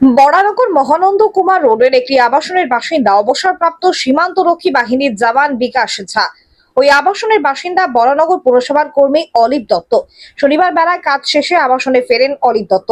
বরানগর মহানন্দ কুমার রোডের একটি আবাসনের বাসিন্দা, অবসরপ্রাপ্ত সীমান্তরক্ষী বাহিনীর জওয়ান বিকাশ ঝা। ওই আবাসনের বাসিন্দা বরানগর পুরসভার কর্মী অলিভ দত্ত। শনিবার বেলায় কাজ শেষে আবাসনে ফেরেন অলিভ দত্ত।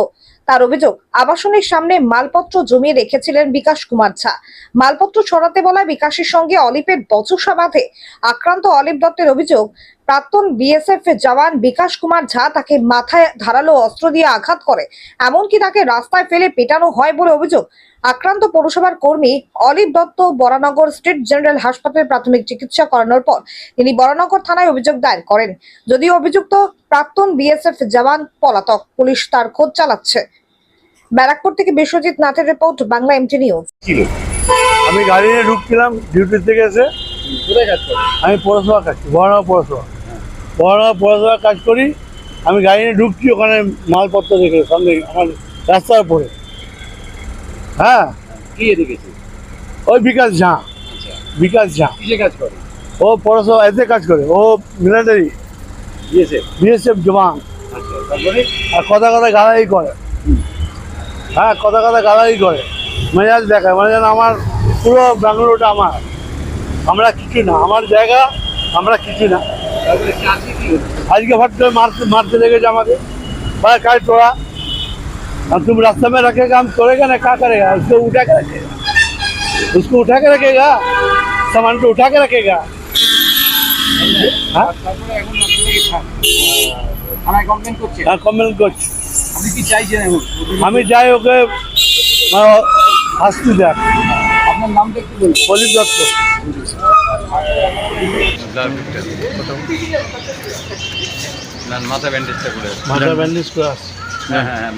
তার অভিযোগ, আবাসনের সামনে মালপত্র জমিয়ে রেখেছিলেন বিকাশ কুমার ঝা। মালপত্র ছড়াতে বলা বিকাশের সঙ্গে অলিভের বচসা বাঁধে। আক্রান্ত অলিভ দত্তের অভিযোগ, প্রাক্তন বিএসএফ জওয়ান বিকাশ কুমার ঝা তাকে মাথায় ধারালো অস্ত্র দিয়ে আঘাত করে, এমনকি তাকে রাস্তায় ফেলে পেটানো হয় বলে অভিযোগ। আক্রান্ত পৌরসভার কর্মী Olive Dutta Baranagar state general হাসপাতালে প্রাথমিক চিকিৎসা করানোর পর তিনি বরানগর থানায় অভিযোগ দায়ের করেন। যদিও অভিযুক্ত প্রাক্তন বিএসএফ জওয়ান পলাতক, পুলিশ তার খোঁজ চালাচ্ছে। ব্যারাকপুর থেকে বিশ্বজিৎ নাথের রিপোর্ট বাংলা এমটি নিউজ আমি গাড়ি নিয়ে ঢুকছিলাম ডিউটি থেকে এসে। আমি পৌরসভা কাজ করি বড়নগর পৌরসভা। বড়নগর পৌরসভা কাজ করি আমি গাড়ি নিয়ে ঢুকছি ওখানে মালপত্র দেখে সামনে আমার রাস্তার উপরে। হ্যাঁ? কি এদিকেছে ওই বিকাশ ঝা। আচ্ছা। বিকাশ ঝা। কাজ করে? ও পৌরসভা এতে কাজ করে ও মিলিটারি দিয়েছে বিএসএফ জওয়ান। আচ্ছা তারপরে? আর কথা কথা গালাগালি করে। হ্যাঁ কথা কথা গালাগালি করে মেজাজ দেখায় মানে যেন আমার পুরো ব্যাঙ্গালোরটা আমার আমরা কিছু না আমার জায়গা আমরা কিছু না তারপরে কাজে কি হলো আজকে ফট করে মারতে মারতে লেগেছে আমাকে भाई काय तोड़ा अब तुम रास्ते में रखेगा हम तोड़ेगा ना क्या करेगा उसको उठा के रखेगा उसको उठा के रखेगा सामान को उठा के रखेगा हाँ তারপরে এখন আপনাকে থা- থানায় কমপ্লেন করছে আমি চাই ওকে মানে শাস্তি দেখ। আপনার নামটা একটু বলুন। প্রদীপ দত্ত। মাথা ব্যান্ডেজটা করে ব্যান্ডেজ করে হ্যাঁ হ্যাঁ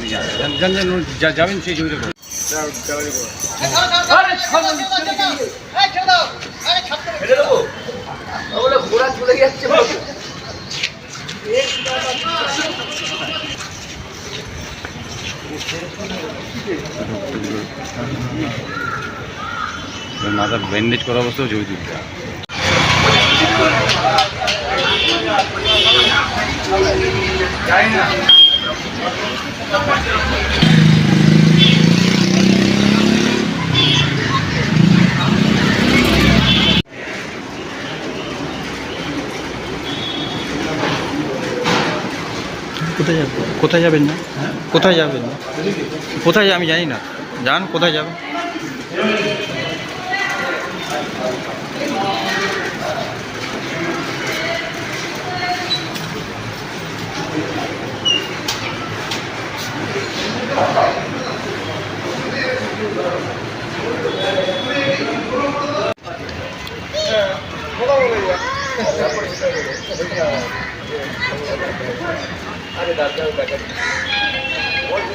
মাথা ব্যান্ডেজ করা অবস্থাও ছবি। কোথায় কোথায় যাবেন না কোথায় যাবেন? কোথায় আমি জানি না। যান কোথায় যাবেন?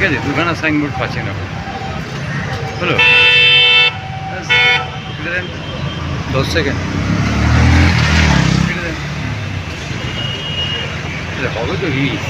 ঠিক আছে দুখানা সাইনবোর্ড পাচ্ছি না হলো? দশ সেকেন্ড হবে তো রিলিজ